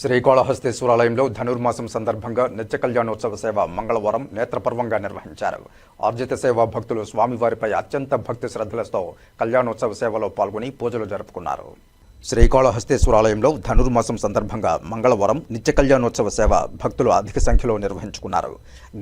శ్రీకాళహస్తీశ్వరాలయంలో ధనుర్మాసం సందర్భంగా నిత్య కళ్యాణోత్సవ సేవ మంగళవారం నేత్రపర్వంగా నిర్వహించారు. ఆర్జిత సేవా భక్తులు స్వామివారిపై అత్యంత భక్తి శ్రద్ధలతో కళ్యాణోత్సవ సేవలో పాల్గొని పూజలు జరుపుకున్నారు. శ్రీకాళహస్తేశ్వరాలయంలో ధనుర్మాసం సందర్భంగా మంగళవారం నిత్య కళ్యాణోత్సవ సేవ భక్తులు అధిక సంఖ్యలో నిర్వహించుకున్నారు.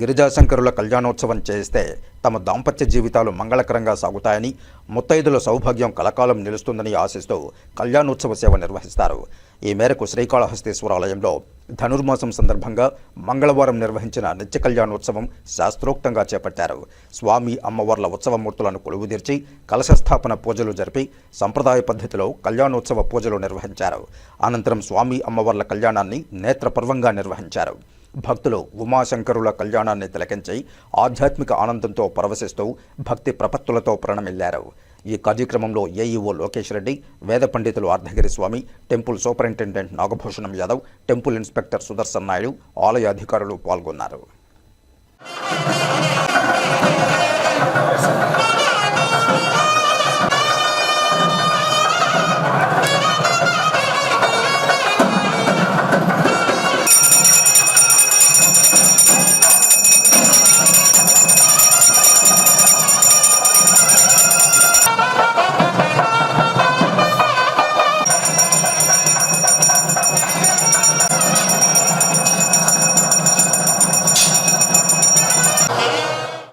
గిరిజాశంకరుల కళ్యాణోత్సవం చేస్తే తమ దాంపత్య జీవితాలు మంగళకరంగా సాగుతాయని ముత్తైదుల సౌభాగ్యం కలకాలం నిలుస్తుందని ఆశిస్తూ కళ్యాణోత్సవ సేవ నిర్వహిస్తారు. ఈ మేరకు శ్రీకాళహస్తేశ్వరాలయంలో ధనుర్మాసం సందర్భంగా మంగళవారం నిర్వహించిన నిత్య కళ్యాణోత్సవం శాస్త్రోక్తంగా చేపట్టారు. స్వామి అమ్మవార్ల ఉత్సవమూర్తులను కొలువుదీర్చి కలశస్థాపన పూజలు జరిపి సంప్రదాయ పద్ధతిలో కళ్యాణోత్సవ పూజలు నిర్వహించారు. అనంతరం స్వామి అమ్మవార్ల కళ్యాణాన్ని నేత్రపర్వంగా నిర్వహించారు. భక్తులు ఉమాశంకరుల కళ్యాణాన్ని తిలకించి ఆధ్యాత్మిక ఆనందంతో పరవశిస్తూ భక్తి ప్రపత్తులతో ప్రణమిల్లారు. ఈ కార్యక్రమంలో ఏఈఓ లోకేష్ రెడ్డి వేద పండితులు Ardhagiri Swamy temple superintendent Nagabhushanam Yadav temple inspector Sudarshan Naidu ఆలయ అధికారులు పాల్గొన్నారు.